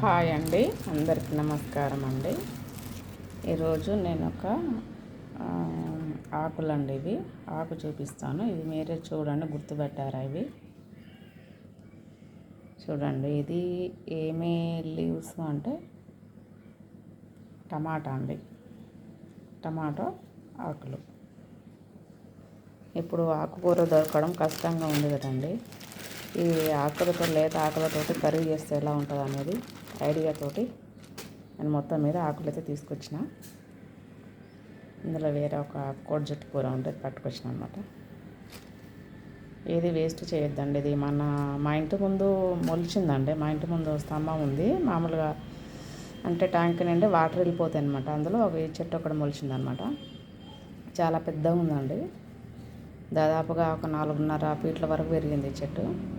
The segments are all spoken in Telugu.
హాయ్ అండి అందరికి నమస్కారం అండి. ఈరోజు నేను ఒక ఆకులండి ఇవి. ఆకు చూపిస్తాను. ఇది మీరే చూడండి గుర్తుపెట్టారా ఇవి? చూడండి ఇది ఏమే లీవ్స్ అంటే టమాటా అండి. టమాటో ఆకులు. ఇప్పుడు ఆకుకూర దొరకడం కష్టంగా ఉంది కదండి. ఈ ఆకులతో లేత ఆకులతో కర్రీ చేస్తే ఎలా ఉంటుంది అనేది ఐడియాతోటి నేను మొత్తం మీద ఆకులు అయితే తీసుకొచ్చిన. ఇందులో వేరే ఒక కోడి జట్టు కూర ఉంటుంది పట్టుకొచ్చిన అనమాట ఏది వేస్ట్ చేయొద్దండి ఇది. మన మా ఇంటి ముందు మొలిచిందండి. మా ఇంటి ముందు స్తంభం ఉంది. మామూలుగా అంటే ట్యాంక్ నుండి వాటర్ వెళ్ళిపోతాయి అనమాట అందులో ఒక ఈ చెట్టు ఒకటి మొలిచిందనమాట చాలా పెద్దగా ఉందండి. దాదాపుగా ఒక నాలుగున్నర ఫీట్ల వరకు పెరిగింది ఈ చెట్టు.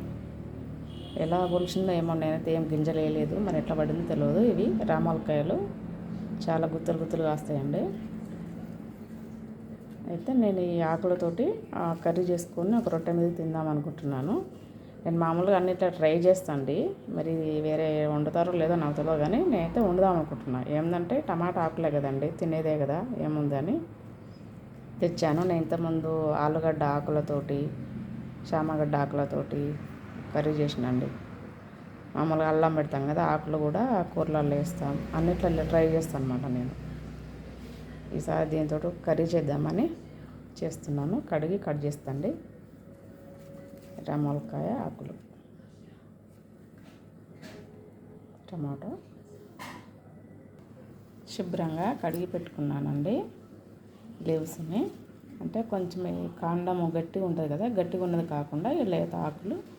ఎలా పొలిచిందో ఏమో నేనైతే ఏం గింజలు వేయలేదు. మరి ఎట్లా పడిందో తెలియదు ఇవి రామాలకాయలు. చాలా గుత్తులు గుత్తులు కాస్తాయండి. అయితే నేను ఈ ఆకులతోటి కర్రీ చేసుకొని ఒక రొట్టె మీద తిందాం అనుకుంటున్నాను. నేను మామూలుగా అన్నిట్లో ట్రై చేస్తాండి. మరి వేరే వండుతారో లేదో నాకు తెలియదు కానీ నేనైతే వండుదాం అనుకుంటున్నాను ఏంటంటే టమాటా ఆకులే కదండి. తినేదే కదా ఏముందని. తెచ్చాను. నేను ఇంతకుముందు ఆలుగడ్డ ఆకులతోటి చామగడ్డ ఆకులతోటి కర్రీ చేసినండి. మామూలుగా అల్లం పెడతాం కదా ఆకులు కూడా కూరలలో వేస్తాం. అన్నిట్లలో ట్రై చేస్తాను అనమాట నేను. ఈసారి దీంతో కర్రీ చేద్దామని చేస్తున్నాను. కడిగి కట్ చేస్తండి. రమలకాయ ఆకులు. టమాటో. శుభ్రంగా కడిగి పెట్టుకున్నానండి. లీవ్స్ని. అంటే కొంచెం కాండము గట్టిగా ఉంటుంది కదా గట్టిగా ఉన్నది కాకుండా లేత ఆకులు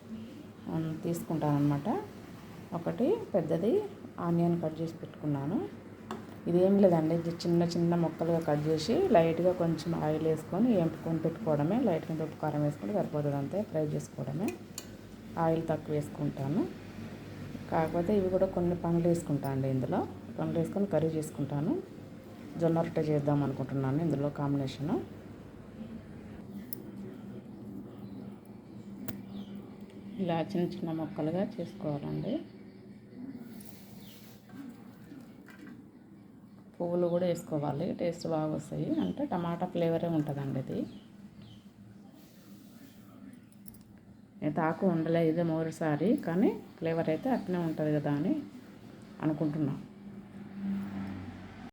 తీసుకుంటాను అనమాట ఒకటి పెద్దది ఆనియన్ కట్ చేసి పెట్టుకున్నాను. ఇదేం లేదండి ఇది చిన్న చిన్న ముక్కలుగా కట్ చేసి లైట్గా కొంచెం ఆయిల్ వేసుకొని ఎంపుకొని పెట్టుకోవడమే లైట్గా ఉప్పు కారం వేసుకొని సరిపోతుంది అంతే ఫ్రై చేసుకోవడమే. ఆయిల్ తక్కువ వేసుకుంటాను. కాకపోతే ఇవి కూడా కొన్ని పనులు వేసుకుంటాను అండి ఇందులో. పనులు వేసుకొని కర్రీ చేసుకుంటాను. జొన్న రొట్టె చేద్దాం అనుకుంటున్నాను ఇందులో కాంబినేషను. ఇలా చిన్న చిన్న ముక్కలుగా చేసుకోవాలండి. పువ్వులు కూడా వేసుకోవాలి. టేస్ట్ బాగా వస్తాయి. అంటే టమాటా ఫ్లేవరే ఉంటుందండి ఇది. అయితే ఆకు ఉండలే మూడుసారి కానీ ఫ్లేవర్ అయితే అట్నే ఉంటుంది కదా అని అనుకుంటున్నాను